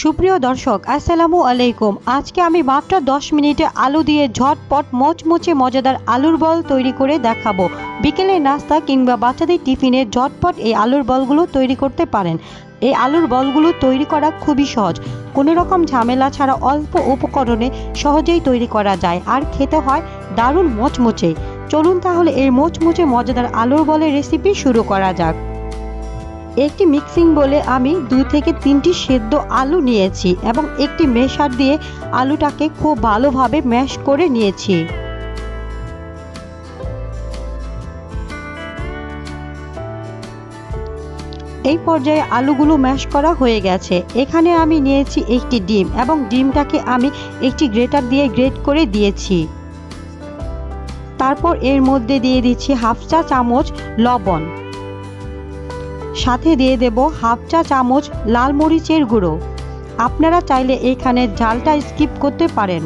সুপ্রিয় দর্শক, আসসালামু আলাইকুম। আজকে আমি মাত্র 10 মিনিটে আলু দিয়ে ঝটপট মোচমুচে মজাদার আলুর বল তৈরি করে দেখাবো। বিকেলের নাস্তা কিংবা বাচ্চাদের টিফিনে ঝটপট এই আলুর বলগুলো তৈরি করতে পারেন। এই আলুর বলগুলো তৈরি করা খুবই সহজ। কোনো রকম ঝামেলা ছাড়া অল্প উপকরণে সহজেই তৈরি করা যায় আর খেতে হয় দারুণ মোচমুচে। চলুন তাহলে এই মোচমুচে মজাদার আলুর বলের রেসিপি শুরু করা যাক। একটি মিক্সিং বলে আমি দুই থেকে তিনটি সেদ্ধ আলু নিয়েছি এবং একটি মেশার দিয়ে আলুটাকে খুব ভালোভাবে ম্যাশ করে নিয়েছি। এই পর্যায়ে আলুগুলো ম্যাশ করা হয়ে গেছে। এখানে আমি নিয়েছি একটি ডিম এবং ডিমটাকে আমি একটি গ্রেটার দিয়ে গ্রেট করে দিয়েছি। তারপর এর মধ্যে দিয়ে দিচ্ছি হাফ চা চামচ লবণ। সাথে দিয়ে দেব হাফ চা চামচ লাল মরিচের গুঁড়ো। আপনারা চাইলে এখানে ঝালটা স্কিপ করতে পারেন।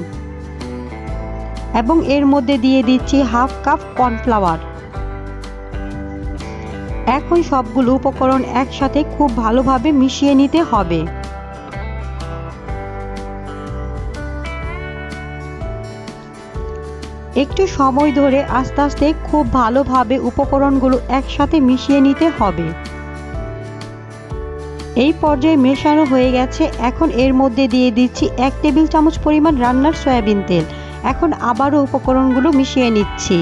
এবং এর মধ্যে দিয়ে দিচ্ছি হাফ কাপ কর্নফ্লাওয়ার। এখন সবগুলো উপকরণ একসাথে খুব ভালোভাবে মিশিয়ে নিতে হবে। একটু সময় ধরে আস্তে আস্তে খুব ভালোভাবে উপকরণগুলো একসাথে মিশিয়ে নিতে হবে। এই পর্যায়ে মেশানো হয়ে গেছে। এখন এর মধ্যে দিয়ে দিচ্ছি এক টেবিল চামচ পরিমাণ রান্নার সয়াবিন তেল। এখন আবারও উপকরণগুলো মিশিয়ে নিচ্ছি।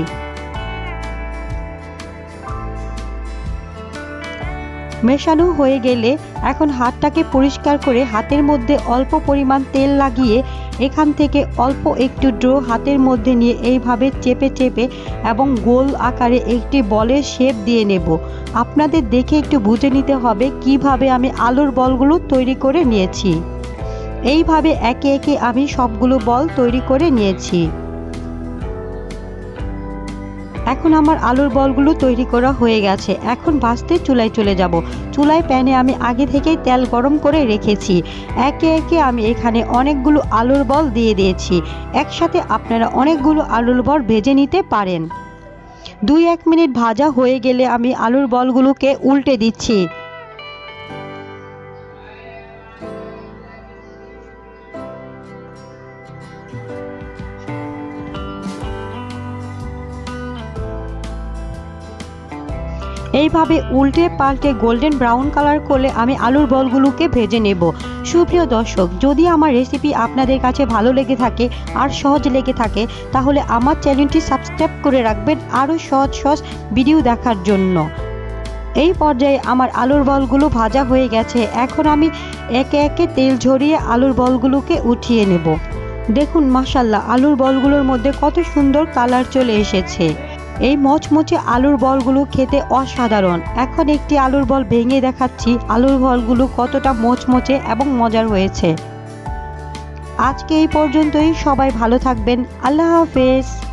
মেশানো হয়ে গেলে এখন হাতটাকে পরিষ্কার করে হাতের মধ্যে অল্প পরিমাণ তেল লাগিয়ে এখান থেকে অল্প একটু ড্রো হাতের মধ্যে নিয়ে এইভাবে চেপে চেপে এবং গোল আকারে একটি বলের শেপ দিয়ে নেব। আপনাদের দেখে একটু বুঝে নিতে হবে কীভাবে আমি আলুর বলগুলো তৈরি করে নিয়েছি। এইভাবে একে একে আমি সবগুলো বল তৈরি করে নিয়েছি। এখন আমার আলুর বলগুলো তৈরি করা হয়ে গেছে। এখন ভাজতে চুলায় চলে যাব। চুলায় প্যানে আমি আগে থেকেই তেল গরম করে রেখেছি। একে একে আমি এখানে অনেকগুলো আলুর বল দিয়ে দিয়েছি। একসাথে আপনারা অনেকগুলো আলুর বল ভেজে নিতে পারেন। দুই এক মিনিট ভাজা হয়ে গেলে আমি আলুর বলগুলোকে উল্টে দিচ্ছি। এইভাবে উল্টে পাল্টে গোল্ডেন ব্রাউন কালার করলে আমি আলুর বলগুলোকে ভেজে নেব। সুপ্রিয় দর্শক, যদি আমার রেসিপি আপনাদের কাছে ভালো লেগে থাকে আর সহজ লেগে থাকে, তাহলে আমার চ্যানেলটি সাবস্ক্রাইব করে রাখবেন আরও সহজ সহজ ভিডিও দেখার জন্য। এই পর্যায়ে আমার আলুর বলগুলো ভাজা হয়ে গেছে। এখন আমি একে একে তেল ঝরিয়ে আলুর বলগুলোকে উঠিয়ে নেব। দেখুন মাসাল্লাহ আলুর বলগুলোর মধ্যে কত সুন্দর কালার চলে এসেছে। এই মচমচে আলুর বলগুলো খেতে অসাধারণ। এখন একটি আলুর বল ভেঙে দেখাচ্ছি, আলুর বলগুলো কতটা মচমচে এবং মজার হয়েছে। আজকে এই পর্যন্তই, সবাই ভালো থাকবেন, আল্লাহ হাফেজ।